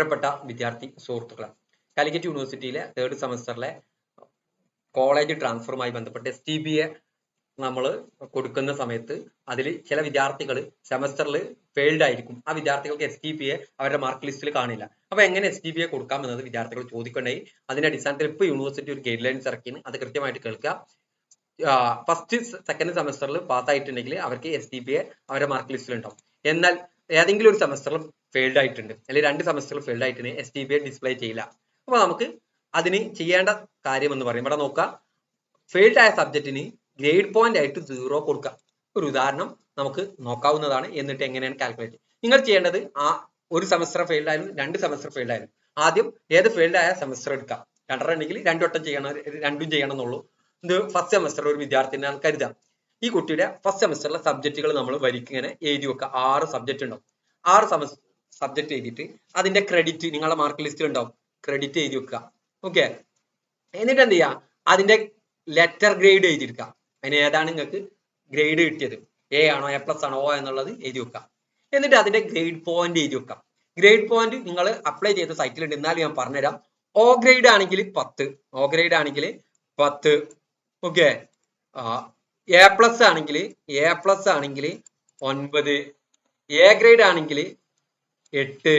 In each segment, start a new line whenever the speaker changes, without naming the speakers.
പ്രിയപ്പെട്ട വിദ്യാർത്ഥി സുഹൃത്തുക്കളെ കാലിക്കറ്റ് യൂണിവേഴ്സിറ്റിയിലെ തേർഡ് സെമസ്റ്ററിലെ കോളേജ് ട്രാൻസ്ഫറുമായി ബന്ധപ്പെട്ട് എസ് ടി ബി എ നമ്മൾ കൊടുക്കുന്ന സമയത്ത് അതിൽ ചില വിദ്യാർത്ഥികൾ സെമസ്റ്ററിൽ ഫെയിൽഡ് ആയിരിക്കും. ആ വിദ്യാർത്ഥികൾക്ക് എസ് ടി പി എ അവരുടെ മാർക്ക് ലിസ്റ്റിൽ കാണില്ല. അപ്പൊ എങ്ങനെ എസ് ടി പി എ കൊടുക്കാം എന്നത് വിദ്യാർത്ഥികൾ ചോദിക്കണ്ടായി അതിന്റെ അടിസ്ഥാനത്തിൽ ഇപ്പൊ യൂണിവേഴ്സിറ്റി ഒരു ഗൈഡ് ലൈൻസ് ഇറക്കിന് അത് കൃത്യമായിട്ട് കേൾക്കുക ഫസ്റ്റ് സെക്കൻഡ് സെമസ്റ്ററിൽ പാസ്സായിട്ടുണ്ടെങ്കിൽ അവർക്ക് എസ് ടി പി എ അവരുടെ മാർക്ക് ലിസ്റ്റിൽ ഉണ്ടാവും. എന്നാൽ ഏതെങ്കിലും ഒരു സെമസ്റ്ററിൽ ഫെയിൽഡ് ആയിട്ടുണ്ട്. അല്ലെങ്കിൽ രണ്ട് സെമസ്റ്ററിൽ ഫെയിൽഡ് ആയിട്ടുണ്ട്. എസ് ടി പി ഡിസ്പ്ലേ ചെയ്യില്ല. അപ്പൊ നമുക്ക് അതിന് ചെയ്യേണ്ട കാര്യം എന്ന് പറയും ഇവിടെ നോക്കുക. ഫെയിൽഡ് ആയ സബ്ജക്റ്റിന് ഗ്രേഡ് പോയിന്റ് ആയിട്ട് സീറോ കൊടുക്കുക. ഒരു ഉദാഹരണം നമുക്ക് നോക്കാവുന്നതാണ്. എന്നിട്ട് എങ്ങനെയാണ് കാൽക്കുലേറ്റ് നിങ്ങൾ ചെയ്യേണ്ടത് ആ ഒരു സെമസ്റ്റർ ഫെയിൽഡ് ആയാലും രണ്ട് സെമസ്റ്റർ ഫെയിൽഡ് ആയാലും ആദ്യം ഏത് ഫെയിൽഡ് ആയ സെമസ്റ്റർ എടുക്കാം രണ്ടര ഉണ്ടെങ്കിൽ രണ്ടു വട്ടം ചെയ്യണം രണ്ടും ചെയ്യണം എന്നുള്ളൂ. ഇത് ഫസ്റ്റ് സെമസ്റ്റർ ഒരു വിദ്യാർത്ഥിനെ കരുതാം ഈ കുട്ടിയുടെ ഫസ്റ്റ് സെമസ്റ്ററിലെ സബ്ജക്റ്റുകൾ നമ്മൾ വരിക്കിങ്ങനെ എഴുതി വെക്കുക. ആറ് സബ്ജക്റ്റ് ഉണ്ടാവും. ആറ് സബ്ജക്റ്റ് എഴുതിയിട്ട് അതിന്റെ ക്രെഡിറ്റ് നിങ്ങളുടെ മാർക്ക് ലിസ്റ്റിൽ ഉണ്ടാവും. ക്രെഡിറ്റ് എഴുതി വെക്കുക. ഓക്കെ എന്നിട്ട് എന്ത് ചെയ്യുക? അതിന്റെ ലെറ്റർ ഗ്രേഡ് എഴുതിയെടുക്കുക അതിന് ഏതാണ് നിങ്ങൾക്ക് ഗ്രേഡ് കിട്ടിയത്? എ ആണോ എ പ്ലസ് ആണോ ഓ എന്നുള്ളത് എഴുതി വെക്കുക. എന്നിട്ട് അതിന്റെ ഗ്രേഡ് പോയിന്റ് എഴുതി വെക്കാം ഗ്രേഡ് പോയിന്റ് നിങ്ങൾ അപ്ലൈ ചെയ്ത സൈറ്റിലുണ്ട് എന്നാലും ഞാൻ പറഞ്ഞുതരാം. ഓ ഗ്രേഡ് ആണെങ്കിൽ പത്ത്. ഓ ഗ്രേഡ് ആണെങ്കിൽ പത്ത്. ഓക്കെ എ പ്ലസ് ആണെങ്കിൽ എ പ്ലസ് ആണെങ്കിൽ ഒൻപത്. എ ഗ്രേഡ് ആണെങ്കിൽ എട്ട്.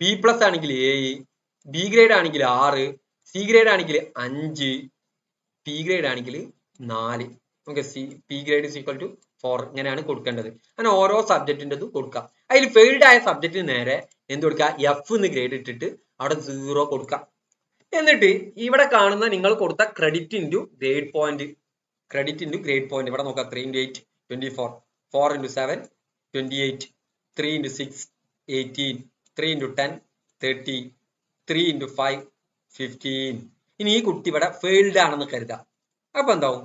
ബി പ്ലസ് ആണെങ്കിൽ ഏഴ് ബി ഗ്രേഡ് ആണെങ്കിൽ ആറ് സി ഗ്രേഡ് ആണെങ്കിൽ അഞ്ച് പി ഗ്രേഡ് ആണെങ്കിൽ നാല്. Okay C P grade is equal to four ഇങ്ങനെയാണ് കൊടുക്കേണ്ടത്. അങ്ങനെ ഓരോ സബ്ജക്റ്റിന്റെതും കൊടുക്കുക അതിൽ ഫെയിൽഡ് ആയ സബ്ജക്റ്റിന് നേരെ എന്ത് കൊടുക്കുക? എഫ് എന്ന് ഗ്രേഡ് ഇട്ടിട്ട് അവിടെ സീറോ കൊടുക്കുക. എന്നിട്ട് ഇവിടെ കാണുന്ന നിങ്ങൾ കൊടുത്ത credit into grade point credit into grade point ഇവിടെ നോക്കാം three into eight twenty four four into seven twenty eight three into six eighteen three into ten thirty three into five fifteen ഇനി ഈ കുട്ടി ഇവിടെ ഫെയിൽഡ് ആണെന്ന് കരുതാം. അപ്പൊ എന്താവും?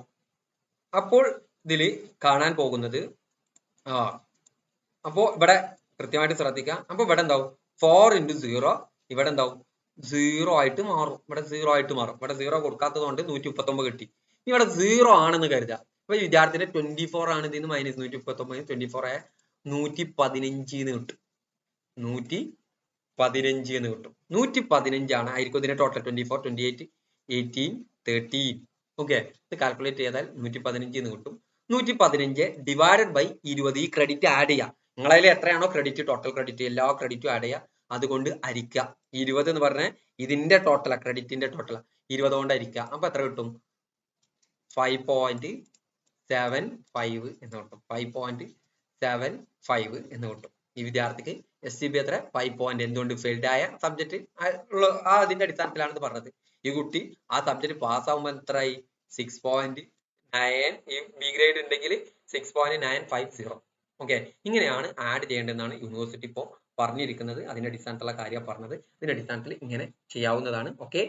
അപ്പോൾ ഇതിൽ കാണാൻ പോകുന്നത് ആ അപ്പോ ഇവിടെ കൃത്യമായിട്ട് ശ്രദ്ധിക്കാം. അപ്പൊ ഇവിടെ എന്താവും? ഫോർ ഇന്റു സീറോ ഇവിടെ എന്താവും? സീറോ ആയിട്ട് മാറും. ഇവിടെ സീറോ ആയിട്ട് മാറും. ഇവിടെ സീറോ കൊടുക്കാത്തത് കൊണ്ട് നൂറ്റി മുപ്പത്തി ഒമ്പത് കിട്ടി. ഇനി ഇവിടെ സീറോ ആണെന്ന് കരുതാം. അപ്പൊ വിദ്യാർത്ഥിയുടെ ട്വന്റി ഫോർ ആണ് ഇതിന് മൈനസ് നൂറ്റി മുപ്പത്തി ഒമ്പത് ട്വന്റി ഫോർ ആയ നൂറ്റി പതിനഞ്ചിന്ന് കിട്ടും. നൂറ്റി പതിനഞ്ച് എന്ന് കിട്ടും. നൂറ്റി പതിനഞ്ചാണ്. ആയിരിക്കും ഇതിന്റെ total twenty four twenty eight eighteen thirteen okay ഇത് കാൽക്കുലേറ്റ് ചെയ്താൽ നൂറ്റി പതിനഞ്ച് എന്ന് കിട്ടും. നൂറ്റി പതിനഞ്ച് ഡിവൈഡഡ് ബൈ ഇരുപത്. ഈ ക്രെഡിറ്റ് ആഡ് ചെയ്യുക. നിങ്ങളതിൽ എത്രയാണോ ക്രെഡിറ്റ് ടോട്ടൽ ക്രെഡിറ്റ് എല്ലാ ക്രെഡിറ്റും ആഡ് ചെയ്യുക. അതുകൊണ്ട് അരിക്കുക. ഇരുപത് എന്ന് പറഞ്ഞാൽ ഇതിന്റെ ടോട്ടലാ ക്രെഡിറ്റിന്റെ ടോട്ടലാ ഇരുപത് കൊണ്ട് അരിക്കുക. അപ്പൊ എത്ര കിട്ടും? ഫൈവ് പോയിന്റ് സെവൻ ഫൈവ് എന്ന് കിട്ടും. ഫൈവ് പോയിന്റ് സെവൻ ഫൈവ് എന്ന് കിട്ടും. ഈ വിദ്യാർത്ഥിക്ക് എസ് സി ബി എത്ര? ഫൈവ് പോയിന്റ് എന്തുകൊണ്ട് ഫെയിൽഡ് ആയ സബ്ജക്ട് ആ അതിന്റെ അടിസ്ഥാനത്തിലാണ് പറഞ്ഞത്. ഈ കുട്ടി ആ സബ്ജക്ട് പാസ് ആകുമ്പോൾ എത്രയായി സിക്സ് പോയിന്റ് നയൻ ഈ ബി ഗ്രേഡ് ഉണ്ടെങ്കിൽ six point nine five zero okay ഇങ്ങനെയാണ് ആഡ് ചെയ്യേണ്ടതെന്നാണ് യൂണിവേഴ്സിറ്റി ഇപ്പോൾ പറഞ്ഞിരിക്കുന്നത്. അതിന്റെ അടിസ്ഥാനത്തിലുള്ള കാര്യം പറഞ്ഞത്. അതിന്റെ അടിസ്ഥാനത്തിൽ ഇങ്ങനെ ചെയ്യാവുന്നതാണ്. ഓക്കെ